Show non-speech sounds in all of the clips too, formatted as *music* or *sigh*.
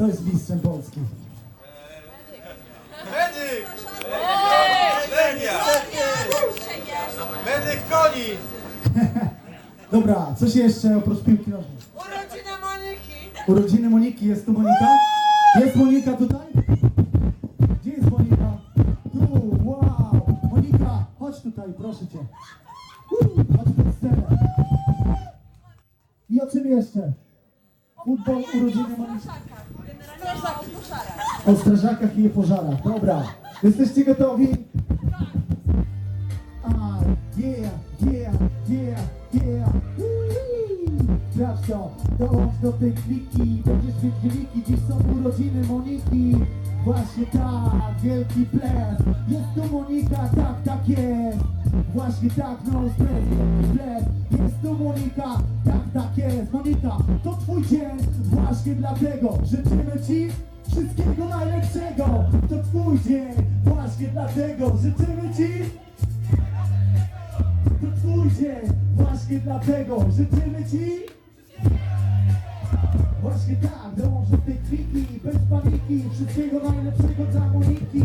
Kto jest mistrzem Polski? Medyk! Lenia! Medyk koni! *laughs* Dobra, coś jeszcze oprócz piłki nożnej? Urodziny Moniki! Urodziny Moniki, jest tu Monika? Jest Monika tutaj? Gdzie jest Monika? Tu, wow! Monika, chodź tutaj, proszę cię. Chodź pod scenę. I o czym jeszcze? Futbol, urodziny Moniki. O strażakach i pożarach. Dobra. Jesteście gotowi? A, yeah, yeah, yeah, yeah. Sprawdź to, dołącz do tej kliki, będziesz mieć wyniki, dziś są urodziny Moniki. Właśnie tak, wielki ples, jest tu Monika, tak, tak jest. Właśnie tak, no stres, ples, jest tu Monika, tak, tak jest. Monika, to twój dzień, właśnie dlatego życzymy ci Wszystkiego najlepszego, to twój dzień Właśnie dlatego życzymy ci. To twój dzień Właśnie dlatego życzymy ci. Właśnie tak, dołącz do tej kliki Bez paniki, wszystkiego najlepszego dla Moniki.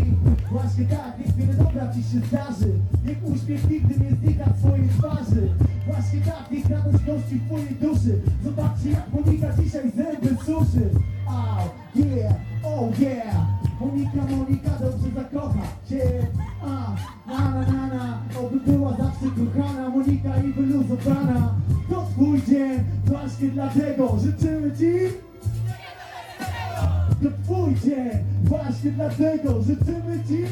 Właśnie tak, niech wiele dobra ci się zdarzy. Niech uśmiech nigdy nie znika z twojej twarzy. Właśnie tak, niech radość gości w twojej duszy. Zobaczcie jak Monika dzisiaj zęby suszy. Oh yeah, oh yeah Monika, Monika dobrze zakocha cię A, na na na na. Oby była zawsze kochana. Monika i wyluzowana To twój dzień, właśnie dlatego życzymy ci. To twój dzień, właśnie dlatego życzymy ci.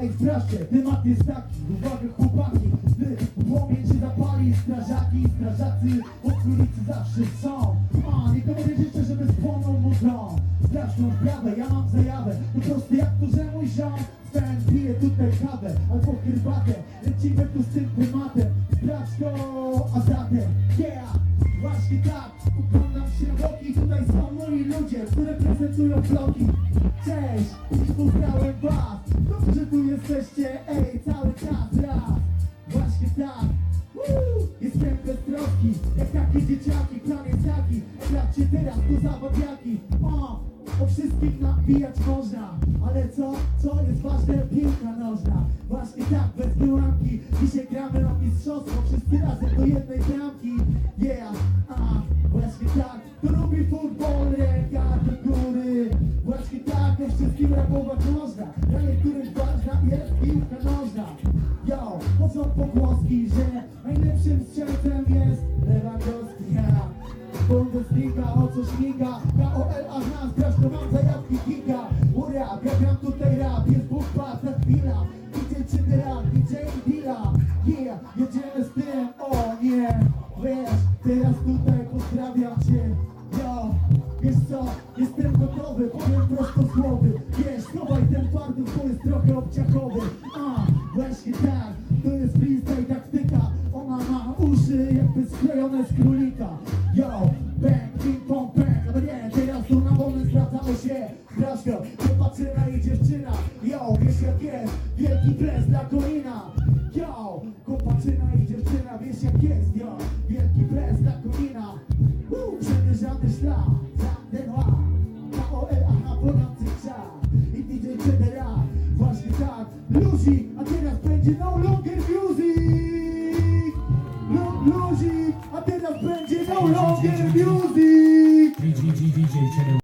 Ej, sprawdźcie, temat jest taki, uwaga chłopaki. Gdy płomień się zapali, strażaki, strażacy okolicy zawsze są dom Straszną sprawę, ja mam zajawę. To proste jak to, że mój ziom Ten pije tutaj kawę. Albo herbatę. Lecimy tu z tym tematem. Sprawdź to, a zatem, yeah. Właśnie tak, ukłonam się w boki. Tutaj są moi ludzie, które prezentują bloki. Cześć, poznałem was. Dobrze tu jesteście, ej, cały czas. Raz. Właśnie tak, Bez troski Jak takie dzieciaki, plan jest taki. Sprawdźcie teraz, to zabawiaki. O, o wszystkich nabijać można. Ale co, co jest ważne? Piłka nożna. Właśnie tak, bez bramki Dzisiaj gramy o mistrzostwo Wszyscy razem do jednej bramki. Yeah, a, właśnie tak. To lubi futbol, ręka do góry. Właśnie tak, o wszystkim rapować można chodzą pogłoski, że Najlepszym strzelcem jest Lewandowski ja. Bundesliga, o co śmiga? KOL, a nas grasz, to mam zajawki giga. Ura, ja gram tutaj rap, jest buchwa za chwila. DJ Czydera, DJ Dilla Yeah, jedziemy z tym, o nie. Wiesz, teraz tutaj pozdrawiam cię. Yo, wiesz co, jestem gotowy, powiem prosto z głowy Wiesz, chowaj ten fardów, bo jest trochę obciachowy. A, właśnie tak, to jest freestyle taktyka. Ona ma uszy jakby sklejone z królika. Yo, bang, ping pong, bang No nie, teraz tu na wolny zwracało się. Straszko, chłopaczyna i dziewczyna. Yo, wiesz jak jest, wielki ples dla Kolina. Yo, chłopaczyna i dziewczyna. Wiesz jak jest, yo, wielki ples dla Kolina. Woo, Przemierzamy szlak, luzik, a teraz będzie no longer music DJ, DJ, DJ,